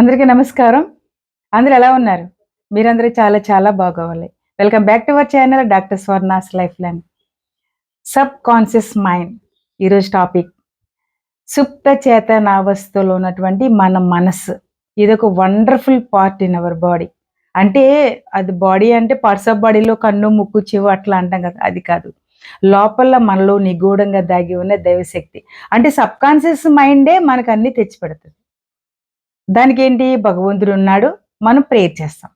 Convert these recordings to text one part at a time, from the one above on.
అందరికీ నమస్కారం. అందరు ఎలా ఉన్నారు? మీరందరూ చాలా చాలా బాగోవాలి. Welcome back to our channel doctor Swarna's life line sub conscious mind ఈరోజు టాపిక్ సుప్త చేతనావస్థలో ఉన్నటువంటి మన మనస్సు. ఇది ఒక wonderful part in our body అంటే అది బాడీ అంటే పార్ట్స్ ఆఫ్ బాడీలో కన్ను ముక్కు చెవు అట్లా అంటాం కదా అది కాదు. లోపల మనలో నిగూఢంగా దాగి ఉన్న దైవశక్తి. అంటే సబ్ కాన్షియస్ మైండే మనకు అన్ని తెచ్చిపెడుతుంది. దానికి ఏంటి భగవంతుడు ఉన్నాడు మనం ప్రేయర్ చేస్తాం.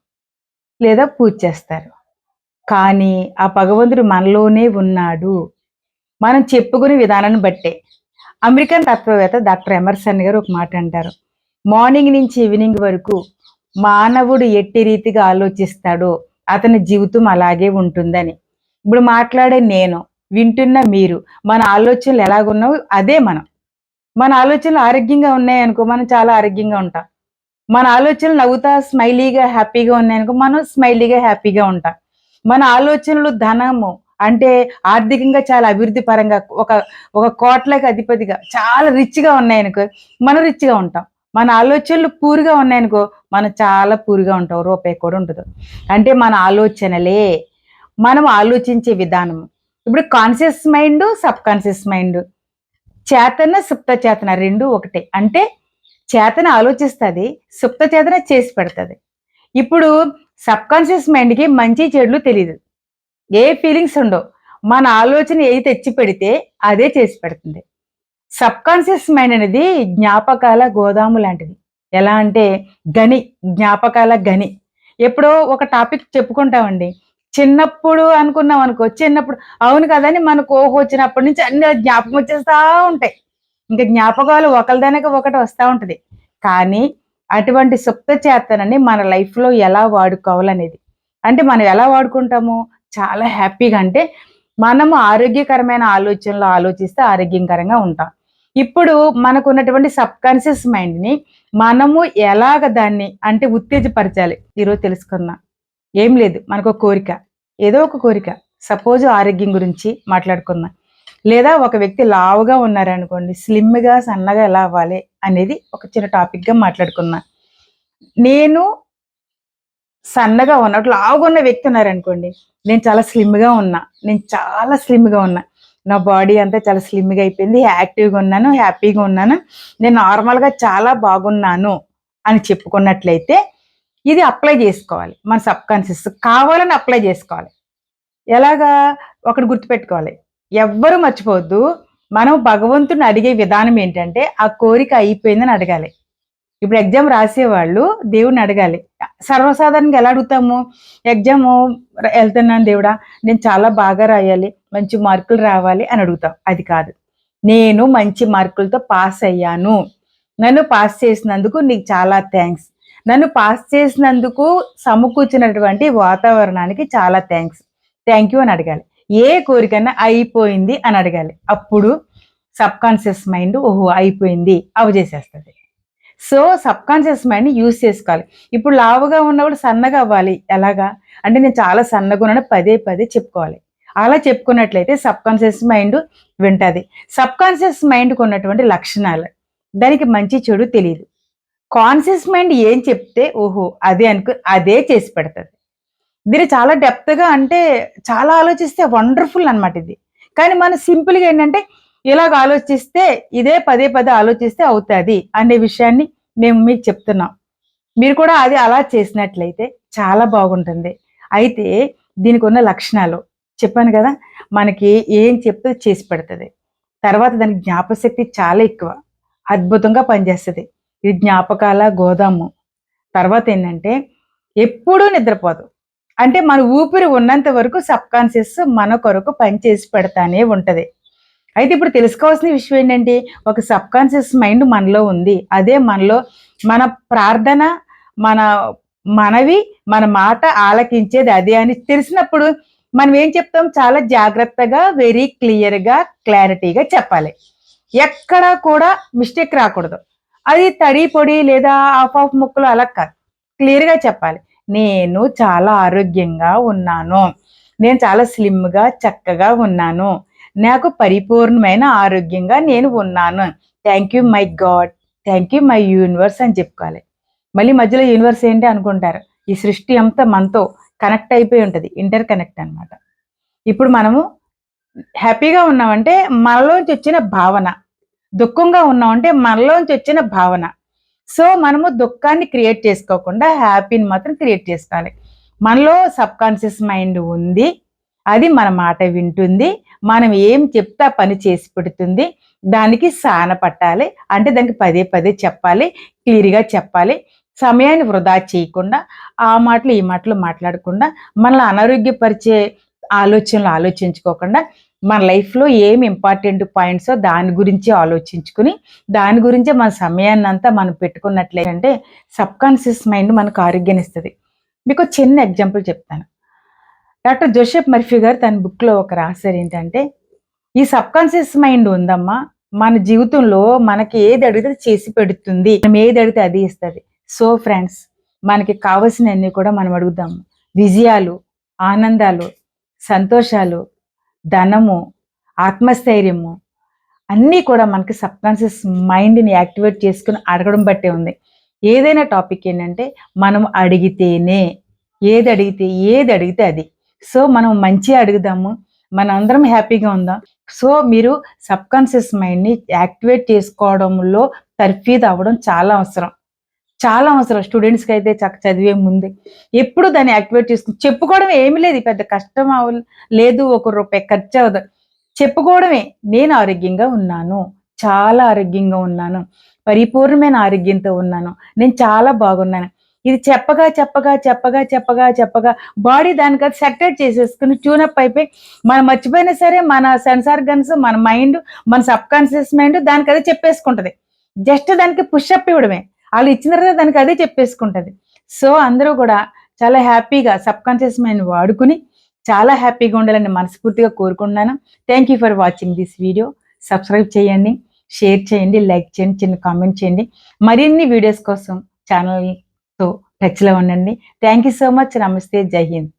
లేదా పూజ చేస్తారు. కానీ ఆ భగవంతుడు మనలోనే ఉన్నాడు. మనం చెప్పుకునే విధానాన్ని బట్టే. అమెరికన్ తత్వవేత్త డాక్టర్ ఎమర్సన్ గారు ఒక మాట అంటారు. మార్నింగ్ నుంచి ఈవినింగ్ వరకు మానవుడు ఎట్టి రీతిగా ఆలోచిస్తాడో అతని జీవితం అలాగే ఉంటుందని. ఇప్పుడు మాట్లాడే నేను వింటున్న మీరు మన ఆలోచనలు ఎలాగున్నావు అదే మనం. మన ఆలోచనలు ఆరోగ్యంగా ఉన్నాయనుకో మనం చాలా ఆరోగ్యంగా ఉంటాం. మన ఆలోచనలు నవ్వుతా స్మైలీగా హ్యాపీగా ఉన్నాయనుకో మనం స్మైలీగా హ్యాపీగా ఉంటాం. మన ఆలోచనలు ధనము అంటే ఆర్థికంగా చాలా అభివృద్ధి పరంగా ఒక ఒక కోట్లకి అధిపతిగా చాలా రిచ్గా ఉన్నాయనుకో మనం రిచ్గా ఉంటాం. మన ఆలోచనలు పూరుగా ఉన్నాయనుకో మనం చాలా పూరుగా ఉంటాం. రూపాయి కూడా ఉండదు. అంటే మన ఆలోచనలే మనం ఆలోచించే విధానం ఇప్పుడు conscious mind sub conscious mind చేతన సుప్త చేతన రెండు ఒకటే. అంటే చేతన ఆలోచిస్తుంది సుప్త చేతన చేసి పెడుతుంది. ఇప్పుడు సబ్ కాన్షియస్ మైండ్కి మంచి చెడులు తెలియదు ఏ ఫీలింగ్స్ ఉండవు. మన ఆలోచన ఏది తెచ్చి పెడితే అదే చేసి పెడుతుంది. సబ్ కాన్షియస్ మైండ్ అనేది జ్ఞాపకాల గోదాము లాంటిది. ఎలా అంటే గని జ్ఞాపకాల గని. ఎప్పుడో ఒక టాపిక్ చెప్పుకుంటామండి. చిన్నప్పుడు అనుకున్నాం అనుకో చిన్నప్పుడు. అవును కదని మనకు ఓహో వచ్చినప్పటి నుంచి అన్ని జ్ఞాపకం వచ్చేస్తా ఉంటాయి. ఇంకా జ్ఞాపకాలు ఒకరిదానికి ఒకటి వస్తూ ఉంటుంది. కానీ అటువంటి సుప్త చేతనని మన లైఫ్లో ఎలా వాడుకోవాలనేది. అంటే మనం ఎలా వాడుకుంటాము? చాలా హ్యాపీగా అంటే మనము ఆరోగ్యకరమైన ఆలోచనలు ఆలోచిస్తే ఆరోగ్యకరంగా ఉంటాం. ఇప్పుడు మనకు ఉన్నటువంటి సబ్ కాన్షియస్ మైండ్ని మనము ఎలాగ దాన్ని అంటే ఉత్తేజపరచాలి? ఈరోజు తెలుసుకుందాం. ఏం లేదు మనకు ఒక కోరిక. ఏదో ఒక కోరిక. సపోజ్ ఆరోగ్యం గురించి మాట్లాడుకుందాం. లేదా ఒక వ్యక్తి లావుగా ఉన్నారనుకోండి స్లిమ్గా సన్నగా ఎలా అవ్వాలి అనేది ఒక చిన్న టాపిక్గా మాట్లాడుకుందాం. నేను సన్నగా ఉన్నట్టు లావుగా ఉన్న వ్యక్తి ఉన్నారనుకోండి నేను చాలా స్లిమ్గా ఉన్నా నేను చాలా స్లిమ్గా ఉన్నా నా బాడీ అంతా చాలా స్లిమ్గా అయిపోయింది యాక్టివ్గా ఉన్నాను హ్యాపీగా ఉన్నాను నేను నార్మల్గా చాలా బాగున్నాను అని చెప్పుకున్నట్లయితే ఇది అప్లై చేసుకోవాలి. మన సబ్ కాన్షియస్ కావాలని అప్లై చేసుకోవాలి. ఎలాగా? ఒకటి గుర్తుపెట్టుకోవాలి. ఎవ్వరు మర్చిపోవద్దు. మనం భగవంతుని అడిగే విధానం ఏంటంటే ఆ కోరిక అయిపోయిందని అడగాలి. ఇప్పుడు ఎగ్జామ్ రాసేవాళ్ళు దేవుడిని అడగాలి. సర్వసాధారణంగా ఎలా అడుగుతాము? ఎగ్జామ్ వెళ్తున్నాను దేవుడా నేను చాలా బాగా రాయాలి మంచి మార్కులు రావాలి అని అడుగుతాం. అది కాదు. నేను మంచి మార్కులతో పాస్ అయ్యాను. నన్ను పాస్ చేసినందుకు నీకు చాలా థ్యాంక్స్ నన్ను పాస్ చేసినందుకు సమకూర్చినటువంటి వాతావరణానికి చాలా థ్యాంక్స్ థ్యాంక్ యూ అని అడగాలి. ఏ కోరికైనా అయిపోయింది అని అడగాలి. అప్పుడు సబ్ కాన్షియస్ మైండ్ ఓహో అయిపోయింది అవి చేసేస్తుంది. So sub conscious mind use చేసుకోవాలి. ఇప్పుడు లావుగా ఉన్నప్పుడు సన్నగా అవ్వాలి. ఎలాగా? అంటే నేను చాలా సన్నగా ఉన్నాను పదే పదే చెప్పుకోవాలి. అలా చెప్పుకున్నట్లయితే సబ్ కాన్షియస్ మైండ్ వింటుంది. సబ్ కాన్షియస్ మైండ్కి ఉన్నటువంటి లక్షణాలు. దానికి మంచి చెడు తెలియదు కాన్షియస్ మైండ్ ఏం చెప్తే ఓహో అదే అనుకు అదే చేసి పెడుతుంది. దీన్ని చాలా డెప్త్గా అంటే చాలా ఆలోచిస్తే వండర్ఫుల్ అనమాట ఇది. కానీ మనం సింపుల్గా ఏంటంటే ఇలాగ ఆలోచిస్తే ఇదే పదే పదే ఆలోచిస్తే అవుతుంది అనే విషయాన్ని మేము మీకు చెప్తున్నాం. మీరు కూడా అది అలా చేసినట్లయితే చాలా బాగుంటుంది. అయితే దీనికి ఉన్న లక్షణాలు చెప్పాను కదా మనకి ఏం చెప్తే చేసి పెడుతుంది. తర్వాత దానికి జ్ఞాపశక్తి చాలా ఎక్కువ అద్భుతంగా పనిచేస్తుంది. ఇది జ్ఞాపకాల గోదాము. తర్వాత ఏంటంటే ఎప్పుడూ నిద్రపోదు. అంటే మన ఊపిరి ఉన్నంత వరకు సబ్ కాన్షియస్ మన కొరకు పనిచేసి పెడతానే ఉంటుంది. అయితే ఇప్పుడు తెలుసుకోవాల్సిన విషయం ఏంటంటే ఒక సబ్ కాన్షియస్ మైండ్ మనలో ఉంది. అదే మనలో మన ప్రార్థన మన మనవి మన మాట ఆలకించేది అదే అని తెలిసినప్పుడు మనం ఏం చెప్తాం? చాలా జాగ్రత్తగా వెరీ క్లియర్గా క్లారిటీగా చెప్పాలి. ఎక్కడా కూడా మిస్టేక్ రాకూడదు. అది తడి పొడి లేదా ఆఫ్ ఆఫ్ ముక్కలు అలా కాదు. క్లియర్గా చెప్పాలి. నేను చాలా ఆరోగ్యంగా ఉన్నాను. నేను చాలా స్లిమ్గా చక్కగా ఉన్నాను. నాకు పరిపూర్ణమైన ఆరోగ్యంగా నేను ఉన్నాను. Thank you my god thank you my universe అని చెప్పుకోవాలి. మళ్ళీ మధ్యలో యూనివర్స్ ఏంటి అనుకుంటారు? ఈ సృష్టి అంతా మనతో కనెక్ట్ అయిపోయి ఉంటుంది. ఇంటర్ కనెక్ట్ అన్నమాట. ఇప్పుడు మనము హ్యాపీగా ఉన్నామంటే మనలోంచి వచ్చిన భావన దుఃఖంగా ఉన్నామంటే మనలోంచి వచ్చిన భావన. సో మనము దుఃఖాన్ని క్రియేట్ చేసుకోకుండా హ్యాపీని మాత్రం క్రియేట్ చేసుకోవాలి. మనలో సబ్ కాన్షియస్ మైండ్ ఉంది. అది మన మాట వింటుంది. మనం ఏం చెప్తా పని చేసి పెడుతుంది. దానికి సాన పట్టాలి. అంటే దానికి పదే పదే చెప్పాలి. క్లియర్గా చెప్పాలి. సమయాన్ని వృధా చేయకుండా ఆ మాటలు ఈ మాటలు మాట్లాడకుండా మనల్ని అనారోగ్యపరిచే ఆలోచనలు ఆలోచించుకోకుండా మన లైఫ్లో ఏం ఇంపార్టెంట్ పాయింట్స్ దాని గురించి ఆలోచించుకుని దాని గురించే మన సమయాన్ని అంతా మనం పెట్టుకున్నట్లేదంటే సబ్ కాన్షియస్ మైండ్ మనకు ఆరోగ్యాన్ని ఇస్తుంది మీకు చిన్న ఎగ్జాంపుల్ చెప్తాను. డాక్టర్ జోసెఫ్ మర్ఫీ గారు తన బుక్లో ఒక రాశారు ఏంటంటే ఈ సబ్ కాన్షియస్ మైండ్ ఉందమ్మా మన జీవితంలో మనకి ఏది అడిగితే చేసి పెడుతుంది. మనం ఏది అడిగితే అది ఇస్తుంది. సో ఫ్రెండ్స్ మనకి కావలసినవన్నీ కూడా మనం అడుగుదాము. విజయాలు ఆనందాలు సంతోషాలు ధనము ఆత్మస్థైర్యము అన్నీ కూడా మనకి సబ్కాన్షియస్ మైండ్ని యాక్టివేట్ చేసుకుని అడగడం బట్టే ఉంది. ఏదైనా టాపిక్ ఏంటంటే మనం అడిగితేనే ఏది అడిగితే ఏది అడిగితే అది. సో మనం మంచి అడుగుదాము మన అందరం హ్యాపీగా ఉందాం. సో మీరు సబ్కాన్షియస్ మైండ్ని యాక్టివేట్ చేసుకోవడంలో తర్ఫీదు అవ్వడం చాలా అవసరం. చాలా అవసరం. స్టూడెంట్స్కి అయితే చక్క చదివే ముందే. ఎప్పుడు దాన్ని యాక్టివేట్ చేసుకుని చెప్పుకోవడం ఏమి లేదు. పెద్ద కష్టం అవ లేదు. ఒక రూపాయి ఖర్చు అవ్వదు. చెప్పుకోవడమే. నేను ఆరోగ్యంగా ఉన్నాను. చాలా ఆరోగ్యంగా ఉన్నాను. పరిపూర్ణమైన ఆరోగ్యంతో ఉన్నాను. నేను చాలా బాగున్నాను. ఇది చెప్పగా చెప్పగా చెప్పగా చెప్పగా చెప్పగా బాడీ దానికి అది సెటరేట్ చేసేసుకుని ట్యూనప్ అయిపోయి మనం మర్చిపోయినా సరే మన సెన్సార్ గన్స్ మన మైండ్ మన సబ్ కాన్షియస్ మైండ్ దానికి అదే చెప్పేసుకుంటది. జస్ట్ దానికి పుష్ అప్ ఇవ్వడమే. వాళ్ళు ఇచ్చిన తర్వాత దానికి అదే చెప్పేసుకుంటుంది. సో అందరూ కూడా చాలా హ్యాపీగా సబ్ కాన్షియస్ మైండ్ వాడుకుని చాలా హ్యాపీగా ఉండాలని మనస్ఫూర్తిగా కోరుకుంటున్నాను. Thank you for watching this video subscribe చేయండి షేర్ చేయండి లైక్ చేయండి చిన్న కామెంట్ చేయండి. మరిన్ని వీడియోస్ కోసం ఛానల్తో టచ్లో ఉండండి. థ్యాంక్ యూ సో మచ్ నమస్తే జై హింద్